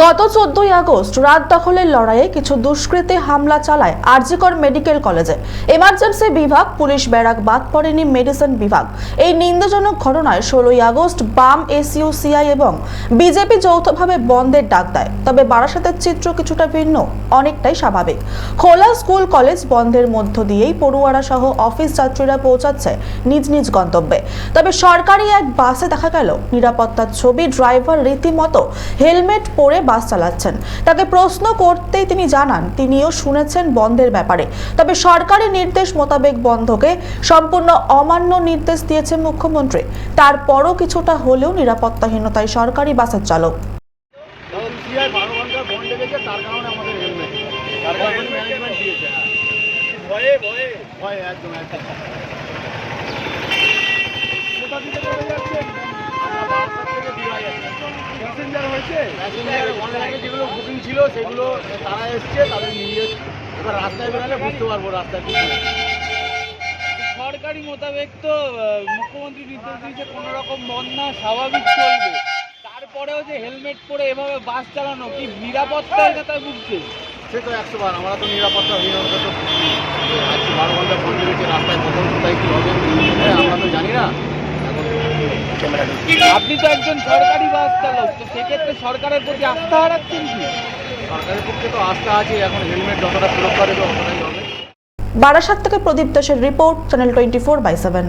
গত চোদ্দই আগস্ট রাত দখলের লড়াইয়ে কিছু দুষ্কৃতী হামলা চালায় আরজিকর মেডিকেল কলেজে। এমার্জেন্সি বিভাগ, পুলিশ ব্যারাক, বাদ পড়েনি মেডিসিন বিভাগ। এই নিন্দাজনক ঘটনায় ষোলোই আগস্ট বাম এসইউ, সিআই এবং বিজেপি যৌথভাবে বন্ধের ডাক দেয়। তবে বারাসাতের চিত্র কিছুটা ভিন্ন, অনেকটাই স্বাভাবিক। খোলা স্কুল কলেজ বন্ধের মধ্য দিয়েই পড়ুয়ারা সহ অফিস যাত্রীরা পৌঁছাচ্ছে নিজ নিজ গন্তব্যে। তবে সরকারি এক বাসে দেখা গেল, নিরাপত্তার ছবি, ড্রাইভার রীতিমতো হেলমেট পরে বাস চালাচ্ছেন। তাকে প্রশ্ন করতেই তিনি জানান, তিনিও শুনেছেন বন্ধের ব্যাপারে। তবে সরকারি নির্দেশ মোতাবেক বন্ধকে সম্পূর্ণ অমান্য নির্দেশ দিয়েছেন মুখ্যমন্ত্রী। তারপরও কিছুটা হলেও নিরাপত্তাহীনতায় সরকারি বাসের চালক। অনলাইনে যেগুলো বুকিং ছিল সেগুলো তারা এসছে তাদের নিয়ে এবার রাস্তায় বেরোলে বুঝতে পারব রাস্তায় সরকারি মোতাবেক তো মুখ্যমন্ত্রী নির্দেশ দিয়েছে কোনো রকম বন্যা স্বাভাবিক চলবে। তারপরেও যে হেলমেট পরে এভাবে বাস চালানো কি নিরাপত্তা এটা তাই বুঝছে? সে তো একশো বার আমরা তো নিরাপত্তা হীনতা তো আজকে বারো ঘণ্টা লেগেছে রাস্তায় কখন কোথায় কী হবে হ্যাঁ আমরা তো জানি না আপনি তো একজন সরকারি বাস চালক তো সেক্ষেত্রে সরকারের প্রতি আস্থা হারাচ্ছেন কি? সরকারের পক্ষে তো আস্থা আছে এখন হেলমেট যতটা সুরক্ষা দেবে ততটাই হবে। বারাসাত থেকে প্রদীপ দাসের report channel twenty four by seven